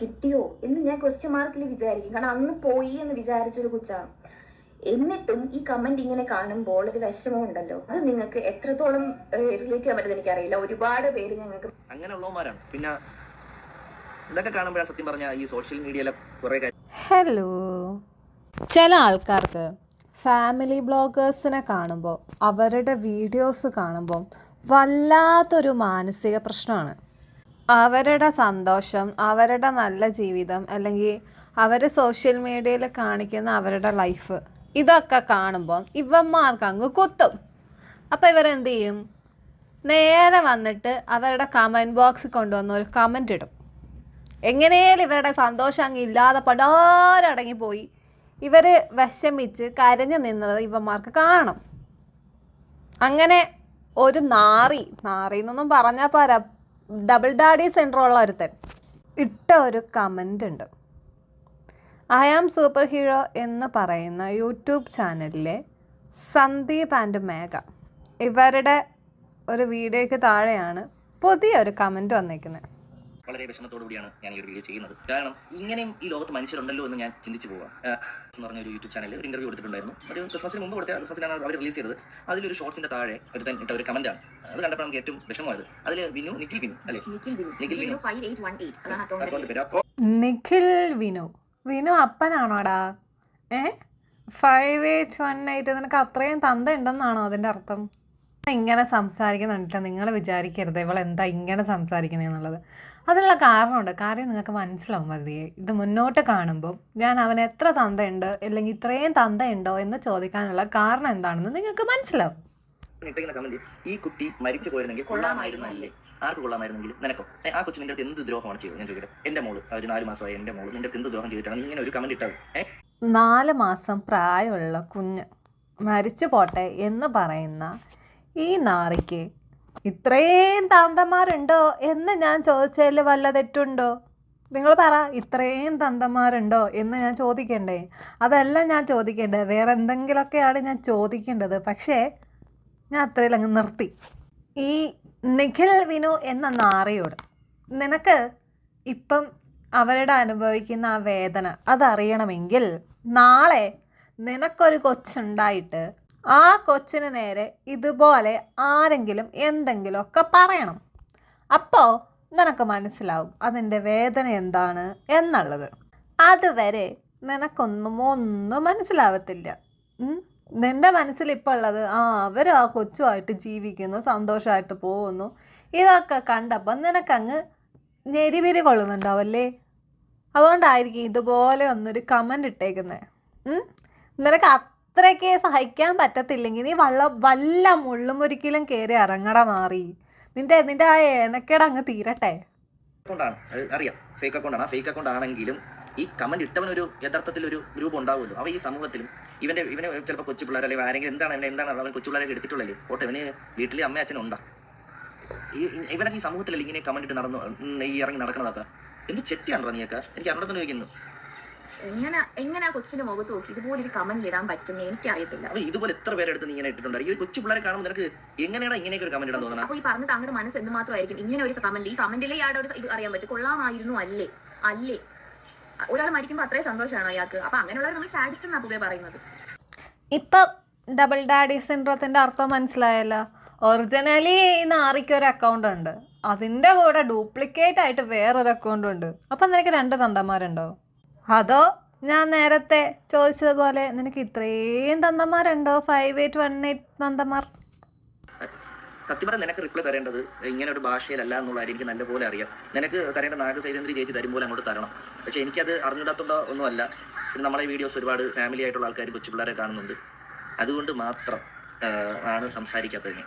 കിട്ടിയോ എന്ന് ഞാൻ ക്വസ്റ്റ്യൻ മാർക്കിൽ വിചാരിക്കും. കാരണം അന്ന് പോയി എന്ന് വിചാരിച്ചൊരു കുച്ചാണ് എന്നിട്ടും ഈ കമന്റ് ഇങ്ങനെ കാണുമ്പോൾ ഒരു വിഷമം ഉണ്ടല്ലോ. അത് നിങ്ങൾക്ക് എത്രത്തോളം റിലേറ്റ് ചെയ്യാൻ പറ്റുന്നത് എനിക്കറിയില്ല. ഒരുപാട് പേര് ഞങ്ങൾക്ക് അങ്ങനെയുള്ളവന്മാരാണ്. പിന്നെ ഇതൊക്കെ കാണുമ്പോഴാണ് സത്യം പറഞ്ഞ ഈ സോഷ്യൽ മീഡിയയിലെ കുറെ ഹലോ ചില ആൾക്കാർക്ക് ഫാമിലി ബ്ലോഗേഴ്സിനെ കാണുമ്പോൾ അവരുടെ വീഡിയോസ് കാണുമ്പോൾ വല്ലാത്തൊരു മാനസിക പ്രശ്നമാണ്. അവരുടെ സന്തോഷം അവരുടെ നല്ല ജീവിതം അല്ലെങ്കിൽ അവർ സോഷ്യൽ മീഡിയയിൽ കാണിക്കുന്ന അവരുടെ ലൈഫ് ഇതൊക്കെ കാണുമ്പോൾ ഇവന്മാർക്ക് അങ്ങ് കുത്തും. അപ്പോൾ ഇവരെന്ത് ചെയ്യും? നേരെ വന്നിട്ട് അവരുടെ കമന്റ് ബോക്സ് കൊണ്ടുവന്ന് ഒരു കമന്റ് ഇടും. എങ്ങനെയാലും ഇവരുടെ സന്തോഷം അങ്ങ് ഇല്ലാതെ പടാരടങ്ങിപ്പോയി ഇവർ വിഷമിച്ച് കരഞ്ഞു നിന്നത് ഇവന്മാർക്ക് കാണണം അങ്ങനെ ഒരു നാറി നാറി എന്നൊന്നും പറഞ്ഞാൽ പോരാ. ഡബിൾ ഡാഡി സെന്റർ ഉള്ള ഒരുത്തൻ. ഇട്ട ഒരു കമന്റ് ഉണ്ട്. ഐ ആം സൂപ്പർ ഹീറോ എന്ന് പറയുന്ന യൂട്യൂബ് ചാനലിലെ സന്ദീപ് ആൻഡ് മേഘ ഇവരുടെ ഒരു വീഡിയോയ്ക്ക് താഴെയാണ് പുതിയൊരു കമന്റ് വന്നേക്കുന്നത് വളരെ വിഷമത്തോടു കൂടിയാണ് ഞാൻ ഈ ഒരു വീഡിയോ ചെയ്യുന്നത്. കാരണം ഇങ്ങനെയും ഈ ലോകത്ത് മനുഷ്യരുണ്ടല്ലോ എന്ന് ഞാൻ ചിന്തിച്ചു പോവാം. എന്ന് പറഞ്ഞ ഒരു യൂട്യൂബ് ചാനലിൽ ഒരു ഇന്റർവ്യൂ എടുത്തിട്ടുണ്ടായിരുന്നു ഒരു ക്രിസ്മസിന് മുമ്പ് കൊടുത്ത ക്രിസ്മസിനാണ് അവർ റിലീസ് ചെയ്തത്. അതിലൊരു ഷോർട്സിന്റെ താഴെ ഒരു ഇട്ട ഒരു കമന്റാണ് അത് കണ്ടപ്പോൾ നമുക്ക് ഏറ്റവും വിഷമമായത് അതിൽ വിനു നിഖിൽ വിനു അല്ലേ? നിഖിൽ വിനു. നിഖിൽ വിനു. വിനു വിനു. അപ്പനാണോടാ? ഏ? ഫൈവ് എയ്റ്റ് വൺ എയ്റ്റ് നിനക്ക് അത്രയും തന്ത ഉണ്ടെന്നാണോ അതിന്റെ അർത്ഥം? ഇങ്ങനെ സംസാരിക്കുന്നുണ്ട് നിങ്ങൾ വിചാരിക്കരുത്. ഇവൾ എന്താ ഇങ്ങനെ സംസാരിക്കണേന്നുള്ളത് അതിനുള്ള കാരണമുണ്ട്. കാര്യം നിങ്ങൾക്ക് മനസ്സിലാവും മതിയെ ഇത് മുന്നോട്ട് കാണുമ്പോൾ ഞാൻ അവന് എത്ര തന്തയുണ്ട് അല്ലെങ്കിൽ ഇത്രയും തന്തയുണ്ടോ എന്ന് ചോദിക്കാനുള്ള കാരണം എന്താണെന്ന് നിങ്ങൾക്ക് മനസ്സിലാവും. ഈ കുട്ടി മരിച്ചു പോയിരുന്നെങ്കിൽ കൊള്ളാമായിരുന്നല്ലേ? ആർക്ക് കൊള്ളാമായിരുന്നെങ്കിലും? നിനക്കോ? ആ കൊച്ചു നിന്റെ അടുത്ത് എന്ത് ദ്രോഹമാണ് ചെയ്തത്? ഞാൻ ചോദിക്കട്ടെ. എന്റെ മോൾ ഒരു നാല് മാസമായി എന്റെ മോൾ നിന്റെ അടുത്ത് എന്ത് ദ്രോഹം ചെയ്തിട്ടാണ് നീ ഇങ്ങനെ ഒരു കമന്റ് ഇട്ടത്? നാല് മാസം പ്രായമുള്ള കുഞ്ഞ് മരിച്ചു പോട്ടെ എന്ന് പറയുന്ന ഈ നാറിക്ക് ഇത്രയും തന്തമാരുണ്ടോ എന്ന് ഞാൻ ചോദിച്ചതിൽ വല്ല തെറ്റുണ്ടോ? നിങ്ങൾ പറ ഇത്രയും തന്തന്മാരുണ്ടോ എന്ന് ഞാൻ ചോദിക്കണ്ടേ? അതല്ല ഞാൻ ചോദിക്കേണ്ടത് വേറെ എന്തെങ്കിലുമൊക്കെയാണ് ഞാൻ ചോദിക്കേണ്ടത്. പക്ഷേ ഞാൻ അത്രയിൽ അങ്ങ് നിർത്തി. ഈ നിഖിൽ വിനു എന്ന നാറിയോട് നിനക്ക് ഇപ്പം അവരുടെ അനുഭവിക്കുന്ന ആ വേദന അതറിയണമെങ്കിൽ നാളെ നിനക്കൊരു കൊച്ചുണ്ടായിട്ട് ആ കൊച്ചിന് നേരെ ഇതുപോലെ ആരെങ്കിലും എന്തെങ്കിലുമൊക്കെ പറയണം. അപ്പോൾ നിനക്ക് മനസ്സിലാവും അതിന്റെ വേദന എന്താണ് എന്നുള്ളത്. അതുവരെ നിനക്കൊന്നും ഒന്നും മനസ്സിലാവത്തില്ല. നിന്റെ മനസ്സിൽ ഇപ്പോൾ ഉള്ളത് ആ അവർ ആ കൊച്ചുമായിട്ട് ജീവിക്കുന്നു സന്തോഷമായിട്ട് പോകുന്നു. ഇതൊക്കെ കണ്ടപ്പം നിനക്കങ്ങ് ഞെരിവിരി കൊള്ളുന്നുണ്ടാവല്ലേ? അതുകൊണ്ടായിരിക്കും ഇതുപോലെ ഒന്നൊരു കമന്റ് ഇട്ടേക്കുന്നത് നിനക്ക് അത്രയ്ക്ക് സഹിക്കാൻ പറ്റത്തില്ലെങ്കിൽ നീ വള്ള വല്ല മുള്ളും ഒരിക്കലും കയറി ഇറങ്ങട മാറി. നിന്റെ നിന്റെ ആ ഏനക്കേട് അങ്ങ് തീരട്ടെ. ആണെങ്കിലും ഈ കമന്റ് ഇട്ടവനൊരു യഥാർത്ഥത്തിൽ ഒരു ഗ്രൂപ്പ് ഉണ്ടാവുമല്ലോ. അവ ഈ സമൂഹത്തിലും ഇവന്റെ ഇവന് ചിലപ്പോൾ കൊച്ചു പിള്ളേർ അല്ലെങ്കിൽ ആരെങ്കിലും എന്താണ് അവൻ എന്താണ് അവൻ കൊച്ചു പിള്ളേരെ എടുത്തിട്ടുള്ളത് ഓട്ടെ ഇവന് വീട്ടിൽ അമ്മ അച്ഛനും ഉണ്ടാ? ഈ ഇവനൊക്കെ ഈ സമൂഹത്തിലല്ലേ ഇങ്ങനെ കമന്റ് ഇട്ട് നടന്നു ഈ ഇറങ്ങി നടക്കണതൊക്കെ? എന്ത് ചെറ്റിയാണോ നീയൊക്കെ? എനിക്ക് അറിഞ്ഞിടത്തോണ്ട് ചോദിക്കുന്നു. എങ്ങനെ എങ്ങനെ ആ കൊച്ചിന്റെ മുഖത്ത് നോക്കി ഇതുപോലെ ഒരു കമന്റ് ഇടാൻ പറ്റുന്ന? എനിക്കറിയത്തില്ല. അപ്പൊ ഇതുപോലെ എത്ര പേരെടുത്ത് നീ ഇങ്ങനെ ഇട്ടിട്ടുണ്ട്. ഈ ഒരു കൊച്ചു പിള്ളേരെ കാണുമ്പോൾ നിനക്ക് എങ്ങനെയാണ് ഇങ്ങനെയൊക്കെ ഒരു കമന്റ് ഇടാൻ തോന്നുന്നത് അപ്പൊ ഈ പറഞ്ഞ താങ്കളുടെ മനസ്സ് എന്തുമാത്രമായിരിക്കും? ഇങ്ങനെ ഒരു കമന്റ് ഈ കമന്റിലെ ഇയാളുടെ ഒരു ഇത് അറിയാൻ പറ്റും. കൊള്ളാമായിരുന്നു അല്ലേ? അല്ലേ? ഒരാൾ മരിക്കുമ്പോൾ അത്രയും സന്തോഷമാണോ അയാൾക്ക് അപ്പൊ അങ്ങനെയുള്ളവർ നമ്മൾ സാഡിസ്റ്റ് എന്നാ പൊതുവെ പറയുന്നത്. ഇപ്പം ഡബിൾ ഡാഡി സിൻഡ്രത്തിന്റെ അർത്ഥം മനസ്സിലായല്ലോ. ഒറിജിനലി ഈ നാറിക്ക് ഒരു അക്കൗണ്ട് ഉണ്ട്. അതിന്റെ കൂടെ ഡ്യൂപ്ലിക്കേറ്റ് ആയിട്ട് വേറൊരു അക്കൗണ്ട് ഉണ്ട്. അപ്പം നിനക്ക് രണ്ട് തന്തന്മാരുണ്ടോ അതോ ഞാൻ നേരത്തെ ചോദിച്ചതുപോലെ നിനക്ക് ഇത്രയും തന്തമാരുണ്ടോ ഫൈവ് എയ്റ്റ് വൺ എയ്റ്റ് തന്തമാർ? സത്യം പറഞ്ഞാൽ നിനക്ക് റിപ്ലൈ തരേണ്ടത് ഇങ്ങനെ ഒരു ഭാഷയിലല്ല എന്നുള്ളത് എനിക്ക് നല്ലപോലെ അറിയാം. നിനക്ക് തരേണ്ട നാഗ സൈതന്ത്രി ചേച്ചി തരുമ്പോൾ അങ്ങോട്ട് തരണം. പക്ഷെ എനിക്കത് അറിഞ്ഞിടാത്തോണ്ടോ ഒന്നുമല്ല. പിന്നെ നമ്മളെ വീഡിയോസ് ഒരുപാട് ഫാമിലി ആയിട്ടുള്ള ആൾക്കാർ കൊച്ചു പിള്ളേരെ കാണുന്നുണ്ട്. അതുകൊണ്ട് മാത്രം ആണ് സംസാരിക്കാത്തത്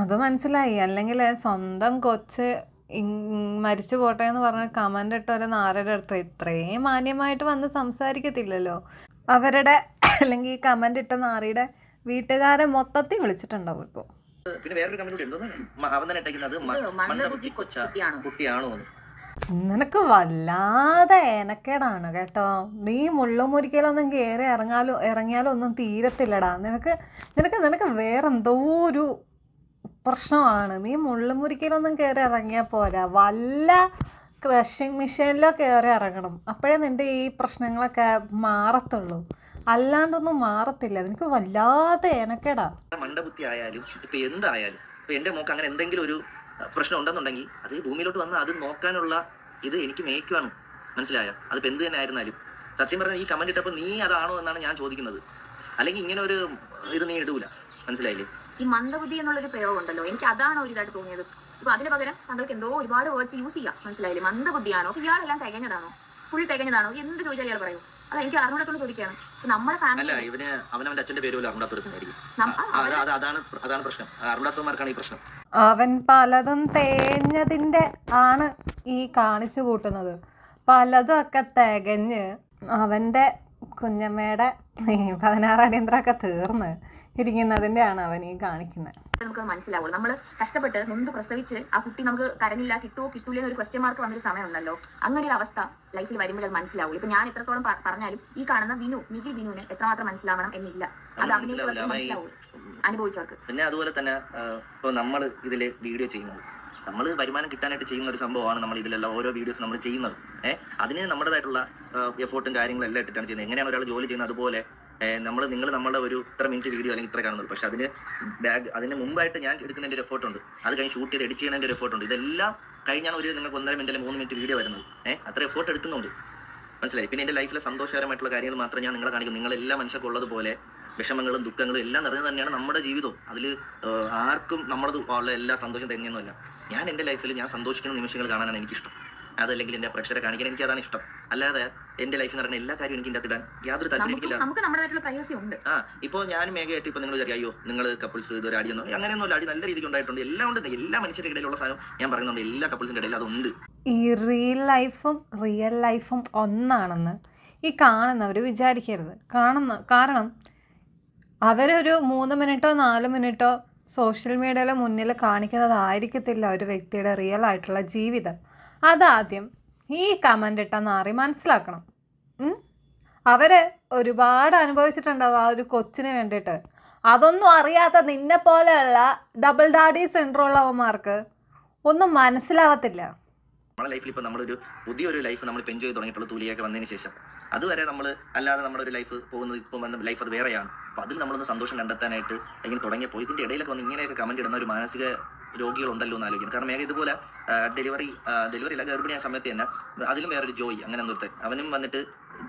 അത് മനസ്സിലായി. അല്ലെങ്കിൽ സ്വന്തം കൊച്ച് മരിച്ചു പോട്ടെ എന്ന് പറഞ്ഞ കമന്റ് ഇട്ട ഒരു നാരുടെ അടുത്ത് ഇത്രയും മാന്യമായിട്ട് വന്ന് സംസാരിക്കത്തില്ലല്ലോ. അവരുടെ അല്ലെങ്കിൽ ഈ കമന്റ് ഇട്ട നാറിയുടെ വീട്ടുകാരെ മൊത്തത്തിൽ വിളിച്ചിട്ടുണ്ടാവും ഇപ്പോൾ പിന്നെ വേറൊരു കമന്റ് കുട്ടിയാണോ. നിനക്ക് വല്ലാതെ ഏനക്കേടാണ് കേട്ടോ. നീ മുള്ളുമുരിക്കലൊന്നും കയറി ഇറങ്ങാലോ ഇറങ്ങിയാലോ ഒന്നും തീരത്തില്ലടാ. നിനക്ക് നിനക്ക് നിനക്ക് വേറെന്തോ ഒരു പ്രശ്നമാണ്. നീ മുള്ളുമുരിക്കലൊന്നും കയറി ഇറങ്ങിയാൽ പോരാ. വല്ല ക്രഷിങ് മെഷീനിലോ കയറി ഇറങ്ങണം അപ്പോഴേ നിന്റെ ഈ പ്രശ്നങ്ങളൊക്കെ മാറത്തുള്ളൂ. അല്ലാണ്ടൊന്നും മാറത്തില്ല. നിനക്ക് വല്ലാതെ എനക്കേടാ മണ്ടബുദ്ധി ആയാലും ഇപ്പൊ എന്തായാലും ഇപ്പൊ എന്റെ മോക്ക് അങ്ങനെ എന്തെങ്കിലും ഒരു പ്രശ്നം ഉണ്ടെന്നുണ്ടെങ്കിൽ അത് ഭൂമിയിലോട്ട് വന്ന് അത് നോക്കാനുള്ള ഇത് എനിക്ക് മേക്കുവാണ് മനസ്സിലായ? അതിപ്പോ എന്ത് തന്നെ ആയിരുന്നാലും. സത്യം പറഞ്ഞാൽ ഈ കമന്റ് ഇട്ടപ്പോൾ നീ അതാണോ എന്നാണ് ഞാൻ ചോദിക്കുന്നത്. അല്ലെങ്കിൽ ഇങ്ങനെ ഒരു ഇത് നീ ഇടൂല മനസ്സിലായില്ലേ? ഈ മന്ദബുദ്ധി എന്നുള്ളൊരു പ്രയോഗം ഉണ്ടല്ലോ എനിക്ക് അതാണ് ഒരു ഇതായിട്ട് തോന്നിയത്. ഇപ്പൊ അതിന് പകരം താങ്കൾക്ക് എന്തോ ഒരുപാട് വേർഡ്സ് യൂസ് ചെയ്യാം. മനസ്സിലായില്ലേ? മന്ദബുദ്ധിയാണോ? ഇയാളെല്ലാം തികഞ്ഞതാണോ? ഫുൾ തികഞ്ഞതാണോ? എന്ത് ചോദിച്ചാൽ ഇയാൾ പറയും. അത് എനിക്ക് അറിഞ്ഞൂടത്തോട് ചോദിക്കുകയാണ്. നമ്മുടെ അല്ല ഫാമിലി ഇവന് അവനവന്റെ അച്ഛന്റെ പേര് അതാണ് അതാണ് പ്രശ്നം. ഈ പ്രശ്നം. അവൻ പലതും തേഞ്ഞതിന്റെ ആണ് ഈ കാണിച്ചു കൂട്ടുന്നത്. പലതും ഒക്കെ തികഞ്ഞ് അവന്റെ കുഞ്ഞമ്മയുടെ ഈ പതിനാറ് അടിയന്തരമൊക്കെ തീർന്ന്. ഇരിക്കുന്നതിന്റെ ആണ് അവൻ ഈ കാണിക്കുന്നത് നമുക്ക് മനസ്സിലാവുള്ളൂ. നമ്മൾ കഷ്ടപ്പെട്ട് നൊന്ത് പ്രസവിച്ച് ആ കുട്ടി നമുക്ക് കരഞ്ഞില്ല കിട്ടുമോ കിട്ടൂല എന്നൊരു ക്വസ്റ്റ്യൻ മാർക്ക് വന്നൊരു സമയം ഉണ്ടല്ലോ അങ്ങനെ ഒരു അവസ്ഥ ലൈഫിൽ വരുമ്പോൾ അത് മനസ്സിലാവുള്ളൂ. ഇപ്പൊ ഞാൻ എത്രത്തോളം പറഞ്ഞാലും ഈ കാണുന്ന വിനു നിഖിൽ വിനുവിന് എത്രമാത്രം മനസ്സിലാവണം എന്നില്ല. അത് അഭിനയിച്ചവർക്ക്. മനസ്സിലാവുള്ളൂ. അനുഭവിച്ചവർക്ക്. പിന്നെ അതുപോലെ തന്നെ ഇപ്പൊ നമ്മൾ ഇതിൽ വീഡിയോ ചെയ്യുന്നത്. നമ്മൾ വരുമാനം കിട്ടാനായിട്ട് ചെയ്യുന്ന ഒരു സംഭവമാണ് നമ്മൾ ഇതിലെല്ലാം ഓരോ വീഡിയോസ് നമ്മൾ ചെയ്യുന്നത്. ഏഹ് അതിന് നമ്മുടേതായിട്ടുള്ള എഫോർട്ടും കാര്യങ്ങളും എല്ലാം ഇട്ടിട്ടാണ് ചെയ്യുന്നത്. എങ്ങനെയാണ് ഒരാൾ ജോലി ചെയ്യുന്നത്? അതുപോലെ നമ്മൾ നിങ്ങൾ നമ്മുടെ ഒരു ഇത്ര മിനിറ്റ് വീഡിയോ അല്ലെങ്കിൽ ഇത്ര കാണുന്നത് പക്ഷെ അതിന് ബാഗ് അതിന് മുമ്പായിട്ട് ഞാൻ എടുക്കുന്നതിന്റെ ഒരു എഫോർട്ട് ഉണ്ട്. അത് കഴിഞ്ഞ് ഷൂട്ട് ചെയ്ത് എഡിറ്റ് ചെയ്യുന്നതിന്റെ ഒരു എഫോർട്ട് ഉണ്ട്. ഇതെല്ലാം കഴിഞ്ഞാണ് ഒരു നിങ്ങൾക്ക് ഒന്നര മിനിറ്റ് അല്ലെങ്കിൽ മൂന്ന് മിനിറ്റ് വീഡിയോ വരുന്നത്. ഏഹ് അത്ര എഫോർട്ട് എടുക്കുന്നുണ്ട്. മനസ്സിലായി? പിന്നെ എന്റെ ലൈഫിലെ സന്തോഷകരമായിട്ടുള്ള കാര്യങ്ങൾ മാത്രം ഞാൻ നിങ്ങളെ കാണിക്കും നിങ്ങൾ എല്ലാ മനുഷ്യർക്കും ഉള്ളതുപോലെ വിഷമങ്ങളും ദുഃഖങ്ങളും എല്ലാം നിറഞ്ഞു തന്നെയാണ് നമ്മുടെ ജീവിതവും. അതിൽ ആർക്കും നമ്മളത് ഉള്ള എല്ലാ സന്തോഷം തന്നെയൊന്നുമല്ല ഞാൻ എന്റെ ലൈഫിൽ ഞാൻ സന്തോഷിക്കുന്ന നിമിഷങ്ങൾ കാണാനാണ് എനിക്കിഷ്ടം. അതല്ലെങ്കിൽ എന്റെ പ്രേക്ഷകരെ കാണിക്കാൻ എനിക്ക് അതാണ് ഇഷ്ടം. അല്ലാതെ എന്റെ ലൈഫിൽ നടക്കുന്ന എല്ലാ കാര്യവും എനിക്ക് ഇതിനകത്ത് ഇടാൻ യാതൊരു താല്പര്യമില്ല നമുക്ക് നമ്മുടേതായിട്ടുള്ള പ്രൈവസി ഉണ്ട്. ആ ഇപ്പോ ഞാൻ മേഘയായിട്ട് ഇപ്പൊ നിങ്ങൾ വിചാരിക്കും അയ്യോ നിങ്ങൾ കപ്പിൾസ് ഇതൊരു അടിയൊന്നും അങ്ങനെയൊന്നും അടി നല്ല രീതിക്ക് ഉണ്ടായിട്ടുണ്ട്. എല്ലാം ഉണ്ട്. എല്ലാ മനുഷ്യരുടെ ഇടയിലുള്ള സാധനം ഞാൻ പറയുന്നുണ്ട്. എല്ലാ കപ്പിൾസിന്റെ ഇടയിൽ അതുണ്ട്. ഈ റിയൽ ലൈഫും റിയൽ ലൈഫും ഒന്നാണെന്ന് ഈ കാണുന്നവർ വിചാരിക്കരുത്. കാണുന്ന കാരണം അവരൊരു മൂന്ന് മിനിറ്റോ നാല് മിനിറ്റോ സോഷ്യൽ മീഡിയയിലെ മുന്നിൽ കാണിക്കുന്നതായിരിക്കത്തില്ല ഒരു വ്യക്തിയുടെ റിയൽ ആയിട്ടുള്ള ജീവിതം. അതാദ്യം ഈ കമന്റ് ഇട്ട നാറി മനസ്സിലാക്കണം. അവർ ഒരുപാട് അനുഭവിച്ചിട്ടുണ്ടാവും ആ ഒരു കൊച്ചിന് വേണ്ടിയിട്ട്. അതൊന്നും അറിയാത്ത നിന്നെ പോലെയുള്ള ഡബിൾ ഡാഡി സെൻട്രോ ഉള്ളവന്മാർക്ക് ഒന്നും മനസ്സിലാവത്തില്ല. നമ്മുടെ ലൈഫിൽ ഇപ്പോൾ നമ്മളൊരു പുതിയൊരു ലൈഫ് നമ്മൾ എൻജോയ് ചെയ്ത് തുടങ്ങിയിട്ടുള്ള തൂലിയൊക്കെ വന്നതിന് ശേഷം അതുവരെ നമ്മൾ അല്ലാതെ നമ്മുടെ ഒരു ലൈഫ് പോകുന്നത് ഇപ്പോൾ വന്ന ലൈഫ് അത് വേറെയാണ്. അപ്പോൾ അതിൽ നമ്മളൊന്ന് സന്തോഷം കണ്ടെത്താനായിട്ട് ഇങ്ങനെ തുടങ്ങിയപ്പോൾ ഇതിന്റെ ഇടയിലൊക്കെ വന്ന് ഇങ്ങനെയൊക്കെ കമന്റ് ഇടുന്ന ഒരു മാനസിക രോഗികളുണ്ടല്ലോ എന്ന് ആലോചിക്കണം കാരണം മേഘ ഇതുപോലെ ഡെലിവറി ഡെലിവറി അല്ല ഗർഭിണിയായ സമയത്ത് തന്നെ അതിലും വേറൊരു ജോയി അങ്ങനെ എന്തോത്തെ അവനും വന്നിട്ട്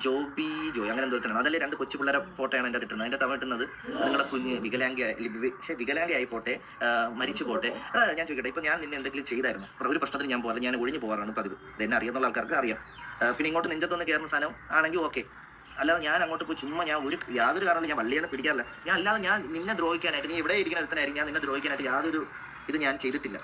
ജോബി ജോയ് അങ്ങനെ എന്തോത്താണ് അതല്ലേ രണ്ട് കൊച്ചു പിള്ളേരെ ഫോട്ടോയാണ് എന്റെ കിട്ടുന്നത് അതിന്റെ തവണ കിട്ടുന്നത് നിങ്ങളുടെ കുഞ്ഞ് വികലാംഗ പക്ഷേ വികലാംഗയായി പോട്ടെ മരിച്ചു പോട്ടെ. ഞാൻ ചോദിക്കട്ടെ ഇപ്പൊ ഞാൻ നിന്നെ എന്തെങ്കിലും ചെയ്തായിരുന്നു? ഒരു പ്രശ്നത്തിന് ഞാൻ പോകാറില്ല. ഞാൻ ഒഴിഞ്ഞു പോകാറാണ് പതിവ്. ഇതെന്നെ അറിയാവുന്ന ആൾക്കാർക്ക് അറിയാം. പിന്നെ ഇങ്ങോട്ട് നെഞ്ചത്തൊന്ന് കയറുന്ന സാധനം ആണെങ്കിൽ ഓക്കെ. അല്ലാതെ ഞാൻ അങ്ങോട്ട് പോയി ചുമ്മാ ഞാൻ ഒരു യാതൊരു കാരണമില്ല ഞാൻ വള്ളിയാണ് പിടിക്കാറില്ല. ഞാൻ അല്ലാതെ ഞാൻ നിന്നെ ദ്രോഹിക്കാനായിട്ട് നീ ഇവിടെ ഇരിക്കുന്ന അടുത്തനായിരിക്കും ഞാൻ നിന്നെ ദ്രോഹിക്കാനായിട്ട് യാതൊരു ഇത് ഞാൻ ചെയ്തിട്ടില്ല.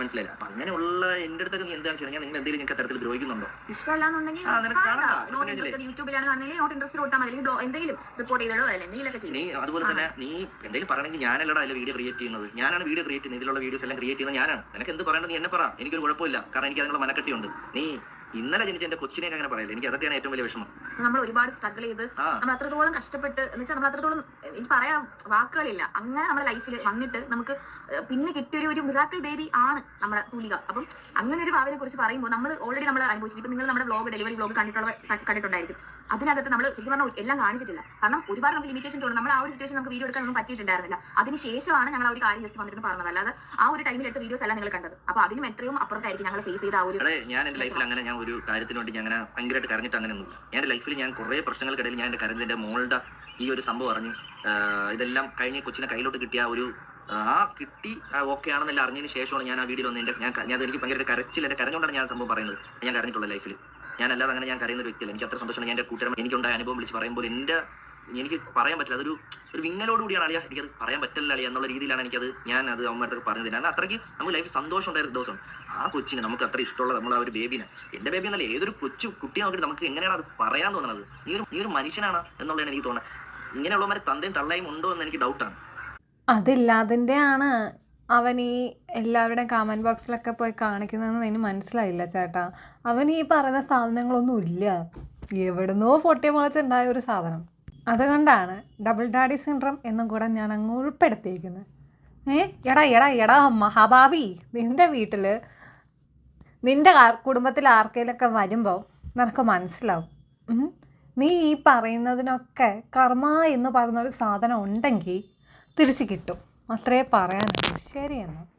മനസ്സിലായില്ല? അപ്പൊ അങ്ങനെയുള്ള എന്റെ അടുത്തൊക്കെ നീ എന്താണ് ഞാൻ നിങ്ങൾ എന്തെങ്കിലും നിങ്ങൾക്ക് തരത്തിൽ ദ്രോഹിക്കുന്നുണ്ടോ? ഇഷ്ടമല്ലാന്നുണ്ടെങ്കിൽ ആ, നിനക്ക് കാണണ്ട. നോട്ട് പിന്നെ ഇൻട്രസ്റ്റഡ് യൂട്യൂബിലാണ് കാണുന്നതെങ്കിൽ നോട്ട് ഇൻട്രസ്റ്റഡ് കൊടുത്താൽ മതി. അല്ലെങ്കിൽ ബ്ലോ- എന്തെങ്കിലും റിപ്പോർട്ട് ചെയ്തിടോ അല്ല? എന്തെങ്കിലുമൊക്കെ ചെയ്യും. നീ അതുപോലെ തന്നെ നീ എന്തെങ്കിലും പറയണമെങ്കിൽ ഞാനല്ലടാ അതിലെ വീഡിയോ ക്രിയേറ്റ് ചെയ്യുന്നത്. ഞാനാണ് വീഡിയോ ക്രിയേറ്റ് ചെയ്യുന്നത്. ഇതിലുള്ള വീഡിയോസ് എല്ലാം ക്രിയേറ്റ് ചെയ്യുന്നത് ഞാനാണ്. നിനക്ക് എന്ത് പറയേണ്ടത് നീ എന്നെ പറ. എനിക്കൊരു കുഴപ്പമില്ല. കാരണം എനിക്ക് അതിനുള്ള മനക്കെട്ടിയുണ്ട്. നീ ഇന്നലെ ജനിച്ച എന്റെ കൊച്ചിനെ അങ്ങനെ പറയില്ല? എനിക്ക് അതൊക്കെയാണ് ഏറ്റവും വലിയ വിഷമം. നമ്മൾ ഒരുപാട് സ്ട്രഗിൾ ചെയ്ത് ആ. നമ്മൾ അത്രത്തോളം കഷ്ടപ്പെട്ട് എന്ന് വെച്ചാൽ നമ്മൾ അത്രത്തോളം എനിക്ക് പറയാൻ വാക്കുകളില്ല. അങ്ങനെ നമ്മുടെ ലൈഫിൽ വന്നിട്ട് നമുക്ക് പിന്നെ കിട്ടിയൊരു ഒരു മിറാക്കിൾ ബേബി ആണ് നമ്മുടെ തൂലിക. അപ്പം അങ്ങനെ ഒരു ഭാവിനെ കുറിച്ച് പറയുമ്പോൾ നമ്മൾ ഓൾറെഡി നമ്മൾ അനുഭവിച്ചിട്ട് ഇപ്പം നിങ്ങൾ നമ്മുടെ ബ്ലോഗ് ഡെലിവറി ബ്ലോഗ് കണ്ടിട്ടുള്ള കണ്ടിട്ടുണ്ടായിരിക്കും. അതിനകത്ത് നമ്മൾ ശരിക്കും പറഞ്ഞാൽ എല്ലാം കാണിച്ചിട്ടില്ല. കാരണം ഒരുപാട് നമുക്ക് ലിമിറ്റേഷൻ ഉണ്ട്. നമ്മൾ ആ ഒരു സിറ്റുവേഷൻ നമുക്ക് വീഡിയോ എടുക്കാൻ ഒന്നും പറ്റിയിട്ടുണ്ടായിരുന്നില്ല. അതിന് ശേഷമാണ് ഞങ്ങൾ ആ ഒരു കാര്യം ജസ്റ്റ് വന്നിട്ട് പറഞ്ഞത്. അല്ലാതെ ആ ഒരു ടൈമിൽ എടുത്ത വീഡിയോസ് എല്ലാം നിങ്ങൾ കണ്ടത്. അപ്പൊ അതിനും എത്രയും അപ്പുറത്തായിരിക്കും ഞങ്ങൾ ഫേസ് ചെയ്ത ആ ഒരു ഞാൻ എന്റെ ലൈഫിൽ അങ്ങനെ ഞാൻ ഒരു കാര്യത്തിന് വേണ്ടി ഞാൻ അങ്ങനെ ഭയങ്കരമായിട്ട് കരഞ്ഞിട്ട് അങ്ങനെ ഒന്നുമില്ല ഞാൻ എന്റെ ലൈഫിൽ ഞാൻ കുറെ പ്രശ്നങ്ങൾക്കിടയിൽ ഞാൻ എന്റെ കരഞ്ഞതിന്റെ മോളുടെ ഈ ഒരു സംഭവം അറിഞ്ഞ്. ഇതെല്ലാം കഴിഞ്ഞ് കൊച്ചിനെ കയ്യിലോട്ട് കിട്ടിയ ഒരു ആ കിട്ടി. ഓക്കെ ആണെന്നല്ല അറിഞ്ഞതിന് ശേഷമാണ് ഞാൻ ആ വീഡിയോ വന്ന് എന്റെ ഞാൻ ഞാൻ എനിക്ക് ഭയങ്കര കരച്ചിൽ എന്റെ കരഞ്ഞുകൊണ്ടാണ് ഞാൻ സംഭവം പറയുന്നത്. ഞാൻ കരഞ്ഞിട്ടുള്ള ലൈഫിൽ ഞാൻ അല്ലാതെ അങ്ങനെ ഞാൻ കരയുന്ന ഒരു വ്യക്തിയല്ല. എനിക്ക് അത്ര സന്തോഷമാണ് എന്റെ കൂട്ടുകാരൻ എനിക്കുണ്ടായ അനുഭവം വിളിച്ച് പറയുമ്പോൾ എന്റെ എനിക്ക് പറയാൻ പറ്റില്ല. അതൊരു ഒരു വിങ്ങലോട് കൂടിയാണ് അളിയ. എനിക്കത് പറയാൻ പറ്റില്ല അളിയ എന്നുള്ള രീതിയിലാണ് എനിക്കത് ഞാൻ അത് അമ്മയുടെ പറഞ്ഞത്. കാരണം അത്രയ്ക്ക് നമുക്ക് ലൈഫ് സന്തോഷം ഉണ്ടായിരുന്ന ദിവസം. ആ കൊച്ചിനെ നമുക്ക് അത്ര ഇഷ്ടമുള്ള നമ്മൾ ആ ഒരു ബേബിനെ എന്റെ ബേബി എന്നല്ല ഏതൊരു കൊച്ചു കുട്ടിയെ നോക്കിയിട്ട് നമുക്ക് എങ്ങനെയാണ് അത് പറയാൻ തോന്നുന്നത്? നീ ഒരു നീ ഒരു മനുഷ്യനാണ് എന്നുള്ളതാണ് എനിക്ക് തോന്നുന്നത്. ഇങ്ങനെയുള്ളവന്മാരെ തന്തയും തള്ളയും ഉണ്ടോ എന്ന് എനിക്ക് ഡൗട്ടാണ് അതില്ലാതിന്റെയാണ് അവൻ ഈ എല്ലാവരുടെയും കമന്റ് ബോക്സിലൊക്കെ പോയി കാണിക്കുന്നതെന്ന് എനിക്ക് മനസ്സിലായില്ല ചേട്ടാ. അവൻ ഈ പറയുന്ന സാധനങ്ങളൊന്നും ഇല്ല. എവിടുന്നോ പൊട്ടിയ മുളച്ചുണ്ടായ ഒരു സാധനം. അതുകൊണ്ടാണ് ഡബിൾ ഡാഡി സിൻഡ്രം എന്നും കൂടെ ഞാൻ അങ്ങ് ഉൾപ്പെടുത്തിയിരിക്കുന്നത്. ഏ? എടാ എടാ എടാ മഹാഭാവി നിന്റെ വീട്ടിൽ നിന്റെ കുടുംബത്തിൽ ആർക്കെങ്കിലൊക്കെ വരുമ്പോൾ നിനക്ക് മനസ്സിലാവും. നീ ഈ പറയുന്നതിനൊക്കെ കർമ്മ എന്ന് പറയുന്ന ഒരു സാധനം ഉണ്ടെങ്കിൽ തിരിച്ച് കിട്ടും. അത്രേ പറയാനുള്ളൂ. ശരി എന്നാൽ